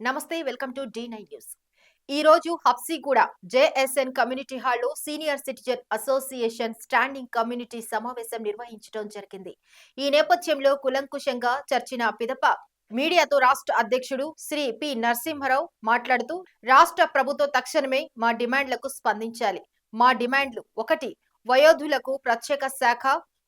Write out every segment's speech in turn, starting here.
నమస్తే welcome to D nine news. ఈ రోజు హబ్సీగూడ జేఎస్ఎన్ కమ్యూనిటీ హాల్లో senior citizen association standing community సమావేశం నిర్వహించడం జరిగింది. ఈ నేపథ్యంలో కులంకుశంగా చర్చిన పిదప మీడియాతో రాష్ట్ర అధ్యక్షుడు శ్రీ పి నరసింహారావు మాట్లాడుతూ రాష్ట్ర ప్రభుత్వం తక్షణమే మా డిమాండ్లకు స్పందించాలి. మా డిమాండ్లు ఒకటి వయోధులకు ప్రత్యేక శాఖ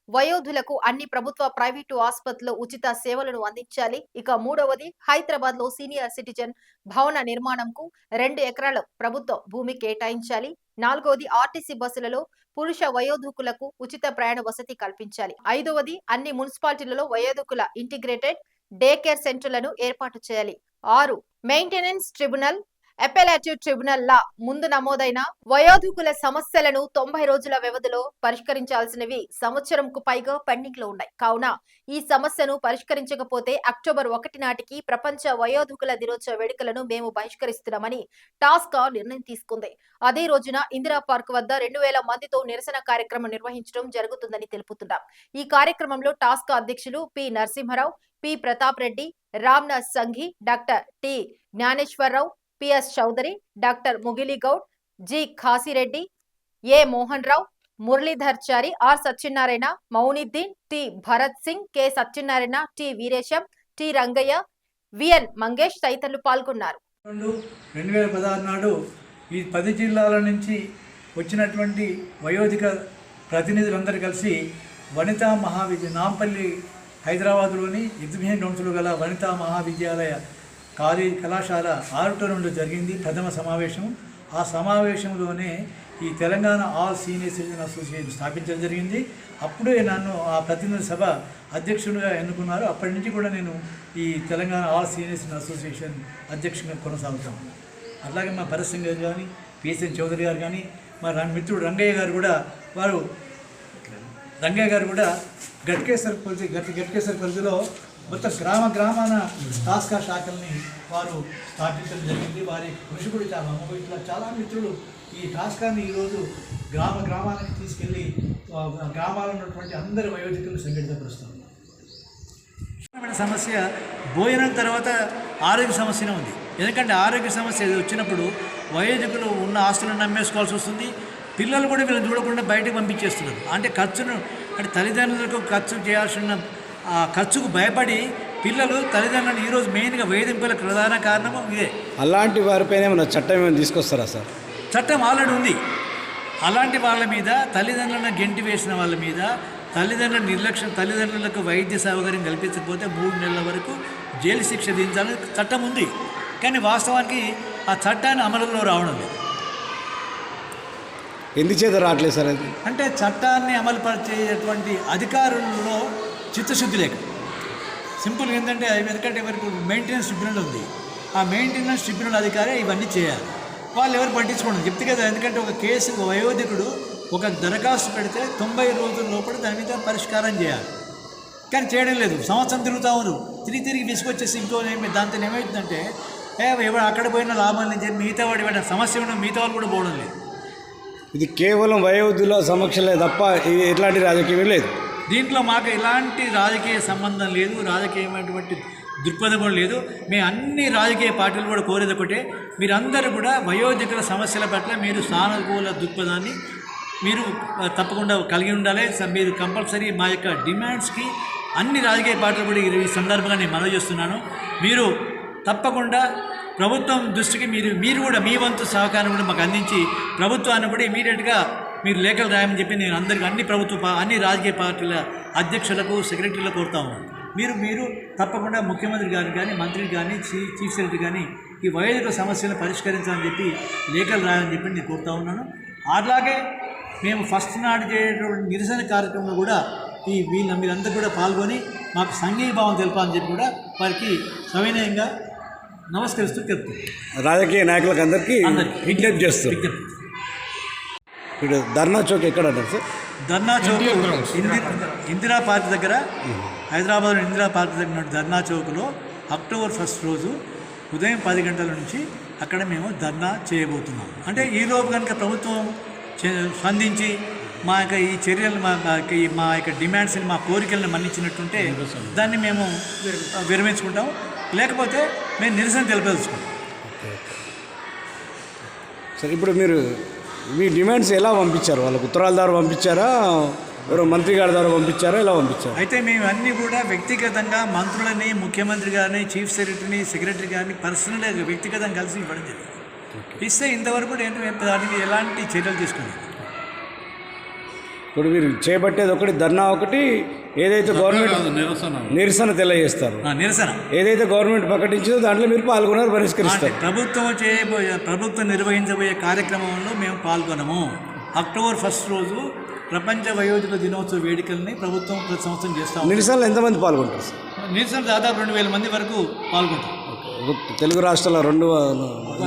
వయోధులకు అన్ని ప్రభుత్వ ప్రైవేటు ఆసుపత్రుల్లో ఉచిత సేవలను అందించాలి. ఇక మూడవది హైదరాబాద్లో సీనియర్ సిటిజన్ భవన నిర్మాణంకు రెండు ఎకరాల ప్రభుత్వ భూమి కేటాయించాలి. నాలుగవది ఆర్టీసీ బస్సులలో పురుష వయోధుకులకు ఉచిత ప్రయాణ వసతి కల్పించాలి. ఐదవది అన్ని మున్సిపాలిటీలలో వయోధుకుల ఇంటిగ్రేటెడ్ డే కేర్ సెంటర్లను ఏర్పాటు చేయాలి. ఆరు మెయింటెనెన్స్ ట్రిబ్యునల్ అపెలేటివ్ ట్రిబ్యునల్ లా ముందు నమోదైన వయోధికుల సమస్యలను తొంభై రోజుల వ్యవధిలో పరిష్కరించాల్సినవి సంవత్సరంకు పైగా పెండింగ్లో ఉన్నాయి. కావున ఈ సమస్యను పరిష్కరించకపోతే అక్టోబర్ ఒకటి నాటికి ప్రపంచ వయోధికుల దినోత్సవ వేడుకలను మేము బహిష్కరిస్తున్నామని టాస్క్ నిర్ణయం తీసుకుంది. అదే రోజున ఇందిరా పార్క్ వద్ద రెండు వేల మందితో నిరసన కార్యక్రమం నిర్వహించడం జరుగుతుందని తెలుపుతున్నాం. ఈ కార్యక్రమంలో టాస్క్ అధ్యక్షులు P. Narasimharao P. Pratap Reddy Ramnath Sanghi doctor T. Gnaneshwararao PS Chowdary doctor Mugili Goud G Khasireddy A Mohan Rao Muralidhar Chari R Satyanarayana Mouniddin T Bharat Singh K Satyanarayana T Veeresham T Rangaiah VN Mangesh తదితరులు పాల్గొన్నారు. రెండు రెండు వేల పదహారు నాడు ఈ పది జిల్లాల నుంచి వచ్చినటువంటి వయోధిక ప్రతినిధులందరూ కలిసి వనితా మహావిద్య నాంపల్లి హైదరాబాద్లోని ఎగ్జిబిషన్ గ్రౌండ్స్లో గల వనితా మహావిద్యాలయ కాలేజ్ కళాశాల ఆరుట నుండి జరిగింది ప్రథమ సమావేశం. ఆ సమావేశంలోనే ఈ Telangana all senior citizen association స్థాపించడం జరిగింది. అప్పుడే నన్ను ఆ ప్రతినిధి సభ అధ్యక్షుడిగా ఎన్నుకున్నారు. అప్పటి నుంచి కూడా నేను ఈ Telangana all senior citizen association అధ్యక్షుడిగా కొనసాగుతాను. అలాగే మా భరత్ సింగ్ గారు కానీ పిఎస్ఎన్ చౌదరి గారు కానీ మా మిత్రుడు రంగయ్య గారు కూడా వారు రంగయ్య గారు కూడా గట్కేశ్వర పరిధి గట్ గట్కేశ్వర పరిధిలో మొత్తం గ్రామ గ్రామాన టాస్కా శాఖల్ని వారు స్థాపించడం జరిగింది. వారి కృషి కూడా చాలా ఇట్లా చాలా మిత్రులు ఈ టాస్కాని ఈరోజు గ్రామ గ్రామానికి తీసుకెళ్ళి గ్రామాల్లో ఉన్నటువంటి అందరి వయోధికులు సంఘటితపరుస్తున్నారు. సమస్య భోజనం తర్వాత ఆరోగ్య సమస్యనే ఉంది. ఎందుకంటే ఆరోగ్య సమస్య వచ్చినప్పుడు వయోధికులు ఉన్న ఆస్తులను నమ్మేసుకోవాల్సి వస్తుంది. పిల్లలు కూడా వీళ్ళని చూడకుండా బయటకు పంపించేస్తున్నారు. అంటే ఖర్చును అంటే తల్లిదండ్రులకు ఖర్చు చేయాల్సిన ఆ ఖర్చుకు భయపడి పిల్లలు తల్లిదండ్రులను ఈరోజు మెయిన్గా వేధింపులకు ప్రధాన కారణం ఇదే. అలాంటి వారిపైన ఏమైనా చట్టం ఏమైనా తీసుకొస్తారా సార్? చట్టం ఆల్రెడీ ఉంది. అలాంటి వాళ్ళ మీద తల్లిదండ్రులను గెంటి వేసిన వాళ్ళ మీద తల్లిదండ్రుల నిర్లక్ష్యం తల్లిదండ్రులకు వైద్య సౌకర్యం కల్పించకపోతే మూడు నెలల వరకు జైలు శిక్ష విధించాలని చట్టం ఉంది. కానీ వాస్తవానికి ఆ చట్టాన్ని అమలులో రావడం లేదు. ఎందుచేత రావట్లేదు సార్ అది? అంటే చట్టాన్ని అమలుపరిచేటువంటి అధికారులలో చిత్తశుద్ధి లేక. సింపుల్ ఏంటంటే అది ఎందుకంటే ఇప్పుడు మెయింటెనెన్స్ ట్రిబ్యునల్ ఉంది. ఆ మెయింటెనెన్స్ ట్రిబ్యునల్ అధికారే ఇవన్నీ చేయాలి. వాళ్ళు ఎవరు పట్టించుకోండి. చెప్తే కదా ఎందుకంటే ఒక కేసు వయోధికుడు ఒక దరఖాస్తు పెడితే తొంభై రోజుల లోపల దాని మీద పరిష్కారం చేయాలి. కానీ చేయడం లేదు. సంవత్సరం తిరుగుతూ ఉన్నారు. తిరిగి తిరిగి తీసుకొచ్చేసి ఇంకో ఏమి దాంతో ఏమవుతుందంటే ఏ ఎవరు అక్కడ పోయిన లాభాలు నుంచి మిగతా వాడు ఏమైనా సమస్య ఉన్న మిగతా వాళ్ళు కూడా పోవడం లేదు. ఇది కేవలం వయోవృద్ధుల సమక్షలే తప్ప ఇది ఎట్లాంటి రాజకీయం లేదు. దీంట్లో మాకు ఎలాంటి రాజకీయ సంబంధం లేదు రాజకీయమైనటువంటి దృక్పథం కూడా లేదు. మేము అన్ని రాజకీయ పార్టీలు కూడా కోరేది ఒకటే మీరందరూ కూడా వయోధికుల సమస్యల పట్ల మీరు సానుకూల దృక్పథాన్ని మీరు తప్పకుండా కలిగి ఉండాలి. స- మీరు కంపల్సరీ మా యొక్క డిమాండ్స్కి అన్ని రాజకీయ పార్టీలు కూడా ఈ- ఈ సందర్భంగా నేను మనవి చేస్తున్నాను. మీరు తప్పకుండా ప్రభుత్వం దృష్టికి మీరు మీరు కూడా మీ వంతు సహకారం కూడా మాకు అందించి ప్రభుత్వాన్ని కూడా ఇమీడియట్గా మీరు లేఖలు రాయమని చెప్పి నేను అందరికీ అన్ని ప్రభుత్వ పా- అన్ని రాజకీయ పార్టీల అధ్యక్షులకు సెక్రటరీలకు కోరుతాము మీరు మీరు తప్పకుండా ముఖ్యమంత్రి గారిని కానీ మంత్రికి కానీ చీ- చీఫ్ సెక్రటరీ కానీ ఈ వయోజక సమస్యలను పరిష్కరించాలని చెప్పి లేఖలు రాయాలని చెప్పి నేను కోరుతా ఉన్నాను. అలాగే మేము ఫస్ట్ నాడు చేయటువంటి నిరసన కార్యక్రమంలో కూడా ఈ వీళ్ళ మీరందరూ కూడా పాల్గొని మాకు సంఘీభావం తెలపాలని చెప్పి కూడా వారికి సవినయంగా నమస్కరిస్తూ చెప్తున్నాను రాజకీయ నాయకులకు అందరికీ. విజ్ఞప్తి చేస్తారు ఇప్పుడు ధర్నా చౌక్ ఎక్కడ అంటారు సార్? ధర్నా చౌక్ ఇంది ఇందిరా పార్క్ దగ్గర హైదరాబాద్ ఇందిరా పార్క్ దగ్గర ధర్నా చౌక్లో అక్టోబర్ ఫస్ట్ రోజు ఉదయం పది గంటల నుంచి అక్కడ మేము ధర్నా చేయబోతున్నాం. అంటే ఈలోపు కనుక ప్రభుత్వం స్పందించి మా యొక్క ఈ చర్యలు మా మా యొక్క ఈ మా యొక్క డిమాండ్స్ని మా కోరికలను మన్నించినట్టుంటే దాన్ని మేము విరమించుకుంటాం. లేకపోతే మేము నిరసన తెలపదలుచుకుంటాం. సరే ఇప్పుడు మీరు మీ డిమాండ్స్ ఎలా పంపించారు? వాళ్ళకు ఉత్తరాల ద్వారా పంపించారా? ఎవరో మంత్రి గారి ద్వారా పంపించారా? ఎలా పంపించారు? అయితే మేము అన్నీ కూడా వ్యక్తిగతంగా మంత్రులని ముఖ్యమంత్రి గారిని చీఫ్ సెక్రటరీని సెక్రటరీ గారిని పర్సనల్గా వ్యక్తిగతంగా కలిసి ఇవ్వడం జరిగింది. ఇస్తే ఇంతవరకు మేము దానికి ఎలాంటి చర్యలు తీసుకున్నాం? ఇప్పుడు మీరు చేపట్టేది ఒకటి ధర్నా ఒకటి ఏదైతే గవర్నమెంట్ నిరసన. తెలియజేస్తారు. నిరసన. ఏదైతే గవర్నమెంట్ ప్రకటించిందో దాంట్లో మీరు పాల్గొన్నారు పరిష్కరిస్తారు. ప్రభుత్వం చేయబోయే ప్రభుత్వం నిర్వహించబోయే కార్యక్రమంలో మేము పాల్గొనము. అక్టోబర్ ఫస్ట్ రోజు ప్రపంచ వయోజన దినోత్సవ వేడుకల్ని ప్రభుత్వం ప్రతి సంవత్సరం చేస్తాం నిరసనలో ఎంతమంది పాల్గొంటారు సార్? నిరసన దాదాపు రెండు వేల మంది వరకు పాల్గొంటాం ఒక తెలుగు రాష్ట్రాల రెండు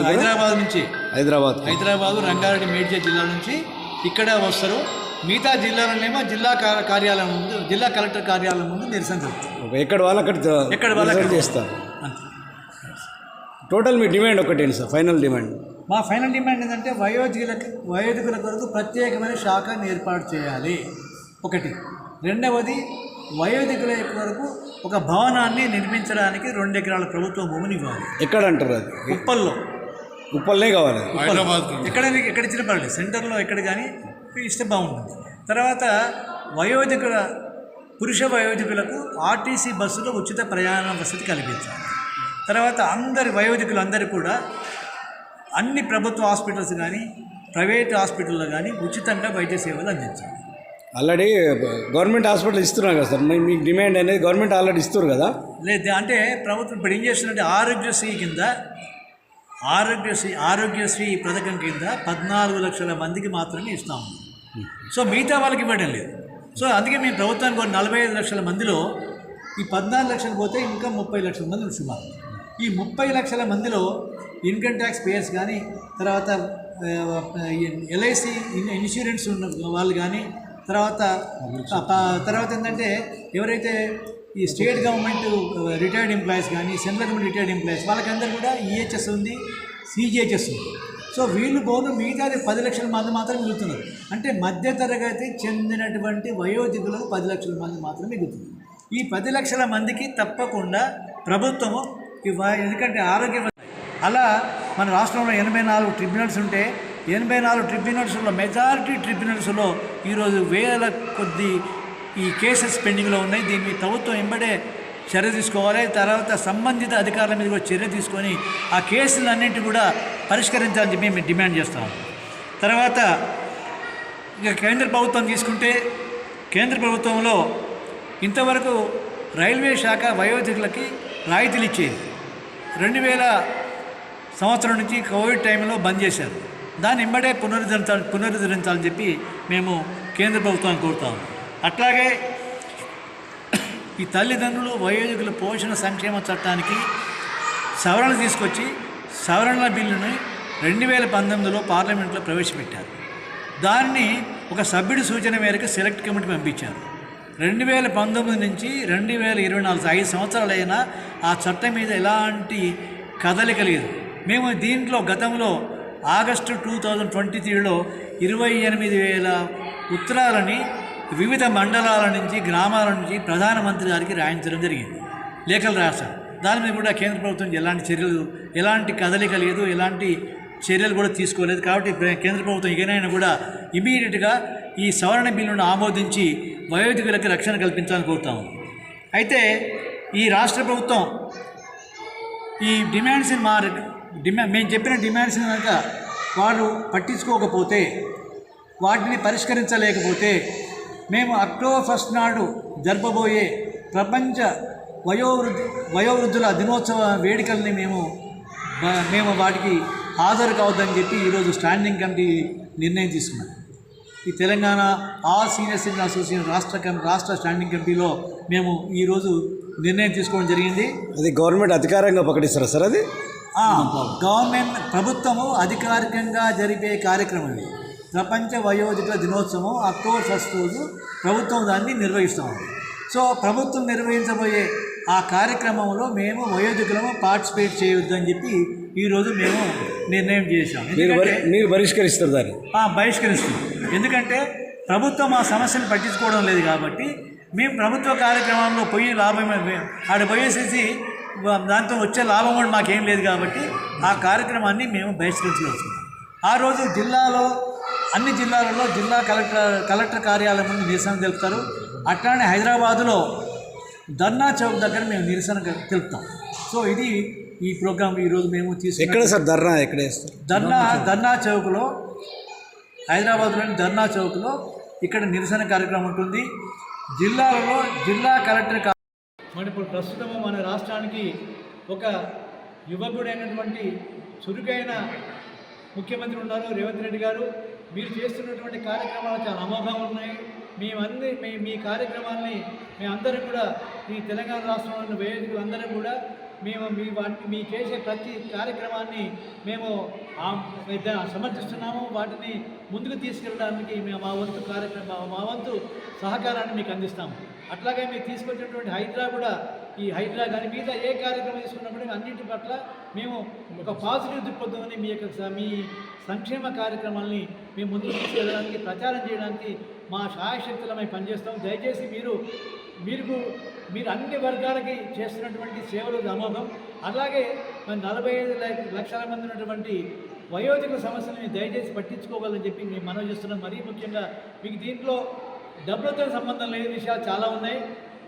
హైదరాబాద్ నుంచి. హైదరాబాద్. హైదరాబాదు రంగారెడ్డి మేడ్చల్ జిల్లా నుంచి ఇక్కడ వస్తారు. మిగతా జిల్లాలోనేమో జిల్లా కార్యాలయం ముందు జిల్లా కలెక్టర్ కార్యాలయం ముందు నిరసన జరుగుతుంది ఎక్కడ వాళ్ళు అక్కడ ఎక్కడ వాళ్ళు. చేస్తారు. టోటల్ మీ డిమాండ్ ఒకటేంటి సార్? Final demand. మా ఫైనల్ డిమాండ్ ఏంటంటే వయోధికులకు వయోధికుల కొరకు ప్రత్యేకమైన శాఖను ఏర్పాటు చేయాలి. ఒకటి. రెండవది వయోధికుల కొరకు ఒక భవనాన్ని నిర్మించడానికి రెండు ఎకరాల ప్రభుత్వ భూమిని ఇవ్వాలి. ఎక్కడ అంటారు అది? ఉప్పల్లో. ఉప్పల్నే కావాలి. ఎక్కడ ఎక్కడ ఇచ్చిన పర్లేదు సెంటర్లో ఎక్కడ కానీ ఇస్తే బాగుంటుంది. తర్వాత వయోధికుల పురుష వయోధికులకు ఆర్టీసీ బస్సులో ఉచిత ప్రయాణ వసతి కల్పించాలి. తర్వాత అందరి వయోధికులు అందరూ కూడా అన్ని ప్రభుత్వ హాస్పిటల్స్ కానీ ప్రైవేట్ హాస్పిటల్లో కానీ ఉచితంగా వైద్య సేవలు అందించాలి. ఆల్రెడీ గవర్నమెంట్ హాస్పిటల్ ఇస్తున్నారు కదా సార్. మీకు డిమాండ్ అనేది గవర్నమెంట్ ఆల్రెడీ ఇస్తారు కదా? లేదు అంటే ప్రభుత్వం ఇప్పుడు ఏం చేస్తుందంటే ఆరోగ్యశ్రీ కింద ఆరోగ్యశ్రీ ఆరోగ్యశ్రీ పథకం కింద పద్నాలుగు లక్షల మందికి మాత్రమే ఇస్తాము సో మిగతా వాళ్ళకి ఇవ్వడం లేదు. సో అందుకే మేము ప్రభుత్వానికి ఒక నలభై ఐదు లక్షల మందిలో ఈ పద్నాలుగు లక్షలు పోతే ఇంకా ముప్పై లక్షల మంది సుమారు. ఈ ముప్పై లక్షల మందిలో ఇన్కమ్ ట్యాక్స్ పేయర్స్ కానీ తర్వాత ఎల్ఐసి ఇన్సూరెన్స్ ఉన్న వాళ్ళు కానీ తర్వాత తర్వాత ఏంటంటే ఎవరైతే ఈ స్టేట్ గవర్నమెంట్ రిటైర్డ్ ఎంప్లాయీస్ కానీ సెంట్రల్ గవర్నమెంట్ రిటైర్డ్ ఎంప్లాయీస్ వాళ్ళకందరూ కూడా ఈహెచ్ఎస్ ఉంది సిజిహెచ్ఎస్ ఉంది. సో వీళ్ళు పోను మిగతాది పది లక్షల మంది మాత్రం మిగులుతున్నారు. అంటే మధ్యతరగతి చెందినటువంటి వయోధికులకు పది లక్షల మంది మాత్రం మిగులుతుంది ఈ పది లక్షల మందికి తప్పకుండా ప్రభుత్వము ఎందుకంటే ఆరోగ్య అలా మన రాష్ట్రంలో ఎనభై నాలుగు ట్రిబ్యునల్స్ ఉంటే ఎనభై నాలుగు ట్రిబ్యునల్స్లో మెజారిటీ ట్రిబ్యునల్స్లో ఈరోజు వేల కొద్ది ఈ కేసెస్ పెండింగ్లో ఉన్నాయి. దీన్ని ప్రభుత్వం ఎంబడే చర్య తీసుకోవాలి. తర్వాత సంబంధిత అధికారుల మీద కూడా చర్య తీసుకొని ఆ కేసులన్నింటి కూడా పరిష్కరించాలని మేము డిమాండ్ చేస్తాం. తర్వాత ఇక కేంద్ర ప్రభుత్వం తీసుకుంటే కేంద్ర ప్రభుత్వంలో ఇంతవరకు రైల్వే శాఖ వయోధికులకి రాయితీలు ఇచ్చేది. రెండు వేల సంవత్సరం నుంచి కోవిడ్ టైంలో బంద్ చేశారు. దాన్ని ఇమ్మడే పునరుద్ధరించాలి పునరుద్ధరించాలని చెప్పి మేము కేంద్ర ప్రభుత్వాన్ని కోరుతాము అట్లాగే ఈ తల్లిదండ్రులు వయోజకుల పోషణ సంక్షేమ చట్టానికి సవరణ తీసుకొచ్చి సవరణ బిల్లుని రెండు వేల పంతొమ్మిదిలో పార్లమెంట్లో ప్రవేశపెట్టారు. దాన్ని ఒక సభ్యుడి సూచన మేరకు సెలెక్ట్ కమిటీ పంపించారు. రెండు వేల పంతొమ్మిది నుంచి రెండు వేల ఇరవై నాలుగు ఐదు సంవత్సరాలైనా ఆ చట్టం మీద ఎలాంటి కదలిక లేదు. మేము దీంట్లో గతంలో ఆగస్టు టూ థౌజండ్ ట్వంటీ త్రీలో ఇరవై ఎనిమిది వేల ఉత్తరాలని వివిధ మండలాల నుంచి గ్రామాల నుంచి ప్రధానమంత్రి గారికి రాయించడం జరిగింది. లేఖలు రాశారు. దాని మీద కూడా కేంద్ర ప్రభుత్వం ఎలాంటి చర్యలు ఎలాంటి కదలిక లేదు ఎలాంటి చర్యలు కూడా తీసుకోలేదు. కాబట్టి కేంద్ర ప్రభుత్వం ఇకనైనా కూడా ఇమీడియట్గా ఈ సవరణ బిల్లును ఆమోదించి వయోధికులకు రక్షణ కల్పించాలని కోరుతాము అయితే ఈ రాష్ట్ర ప్రభుత్వం ఈ డిమాండ్స్ని మా డిమా మేము చెప్పిన డిమాండ్స్ని కనుక వాళ్ళు పట్టించుకోకపోతే వాటిని పరిష్కరించలేకపోతే మేము అక్టోబర్ ఫస్ట్ నాడు జరపబోయే ప్రపంచ వయోవృద్ధి వయోవృద్ధుల దినోత్సవ వేడుకల్ని మేము మేము వాటికి హాజరు కావద్దని చెప్పి ఈరోజు స్టాండింగ్ కమిటీ నిర్ణయం తీసుకున్నాం ఈ Telangana all senior citizen association రాష్ట్ర రాష్ట్ర స్టాండింగ్ కమిటీలో మేము ఈరోజు నిర్ణయం తీసుకోవడం జరిగింది. అది గవర్నమెంట్ అధికారంగా ప్రకటిస్తారా సార్ అది? గవర్నమెంట్ ప్రభుత్వము అధికారికంగా జరిపే కార్యక్రమం ఇది. ప్రపంచ వయోధిక దినోత్సవం అక్టోబర్ ఫస్ట్ రోజు ప్రభుత్వం దాన్ని నిర్వహిస్తాం. సో ప్రభుత్వం నిర్వహించబోయే ఆ కార్యక్రమంలో మేము వయోధికులము పార్టిసిపేట్ చేయొద్దని చెప్పి ఈరోజు మేము నిర్ణయం చేశాం. మీరు పరిష్కరిస్తారు దాన్ని. ఆ, బహిష్కరిస్తుంది ఎందుకంటే ప్రభుత్వం ఆ సమస్యను పట్టించుకోవడం లేదు కాబట్టి మేము ప్రభుత్వ కార్యక్రమంలో పోయి లాభం ఆడ పోయేసేసి దాంతో వచ్చే లాభం కూడా మాకేం లేదు కాబట్టి ఆ కార్యక్రమాన్ని మేము బహిష్కరించవచ్చు ఆ రోజు జిల్లాలో అన్ని జిల్లాలలో జిల్లా కలెక్టర్ కలెక్టర్ కార్యాలయం ముందు నిరసన తెలుపుతారు. అట్లానే హైదరాబాదులో ధర్నా చౌక్ దగ్గర మేము నిరసన తెలుపుతాం. సో ఇది ఈ ప్రోగ్రామ్ ఈరోజు మేము ఎక్కడ తీసుకున్న సార్ ధర్నా ఎక్కడ ధర్నా ధర్నా చౌక్లో హైదరాబాద్లోని ధర్నా చౌక్లో ఇక్కడ నిరసన కార్యక్రమం ఉంటుంది. జిల్లాలలో జిల్లా కలెక్టర్ మరి ఇప్పుడు ప్రస్తుతము మన రాష్ట్రానికి ఒక యువకుడైనటువంటి చురుకైన ముఖ్యమంత్రి ఉన్నారు రేవంత్ రెడ్డి గారు. మీరు చేస్తున్నటువంటి కార్యక్రమాలు చాలా అమోఘంగా ఉన్నాయి. మేమందరి మీ మీ కార్యక్రమాల్ని మేమందరం కూడా ఈ తెలంగాణ రాష్ట్రంలోని వేదికలు అందరం కూడా మేము మీ వాటి మీ చేసే ప్రతి కార్యక్రమాన్ని మేము సమర్థిస్తున్నాము. వాటిని ముందుకు తీసుకెళ్ళడానికి మేము మా వంతు కార్యక్రమ మా వంతు సహకారాన్ని మీకు అందిస్తాము. అట్లాగే మీరు తీసుకొచ్చినటువంటి హైడ్రా కూడా ఈ హైదరా కానీ మీద ఏ కార్యక్రమం తీసుకున్నప్పుడు అన్నింటి పట్ల మేము ఒక పాజిటివ్ దృక్పథంని మీ యొక్క మీ సంక్షేమ కార్యక్రమాల్ని మేము ముందుకు తీసుకెళ్ళడానికి ప్రచారం చేయడానికి మా సహాయశక్తులమై పనిచేస్తాం. దయచేసి మీరు మీరు మీరు అన్ని వర్గాలకి చేస్తున్నటువంటి సేవలు అమోఘం అలాగే మరి నలభై ఐదు లక్ష- లక్షల మంది ఉన్నటువంటి వయోధిక సమస్యలని దయచేసి పట్టించుకోవాలని చెప్పి మేము మనవి చేస్తున్నాం. మరీ ముఖ్యంగా మీకు దీంట్లో డబ్బులతో సంబంధం లేని విషయాలు చాలా ఉన్నాయి.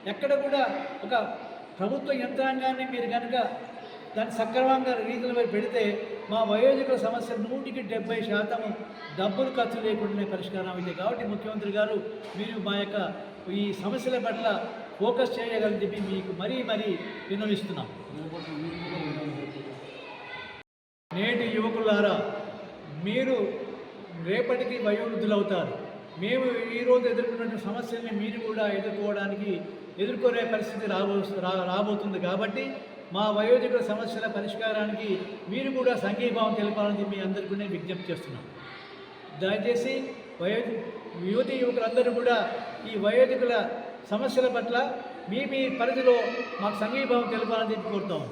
ఎక్కడ కూడా ఒక ప్రభుత్వ యంత్రాంగాన్ని మీరు కనుక దాన్ని సక్రమంగా రీతిలో మీరు పెడితే మా వయోజకుల సమస్య నూటికి డెబ్బై శాతం డబ్బులు ఖర్చు లేకుండానే పరిష్కారం అయింది కాబట్టి ముఖ్యమంత్రి గారు మీరు మా యొక్క ఈ సమస్యల పట్ల ఫోకస్ చేయగలని చెప్పి మీకు మరీ మరీ విన్నవిస్తున్నాం. నేటి యువకులారా మీరు రేపటికి వయోవృద్ధులవుతారు. మేము ఈరోజు ఎదుర్కొన్న సమస్యల్ని మీరు కూడా ఎదుర్కోవడానికి ఎదుర్కొనే పరిస్థితి రాబో రా- రాబోతుంది. కాబట్టి మా వయోధికుల సమస్యల పరిష్కారానికి మీరు కూడా సంఘీభావం తెలపాలని మీ అందరికీ నేను విజ్ఞప్తి చేస్తున్నాం దయచేసి వయో యువతి యువకులందరూ కూడా ఈ వయోధికుల సమస్యల పట్ల మీ మీ పరిధిలో మాకు సంఘీభావం తెలపాలని చెప్పి కోరుతాము.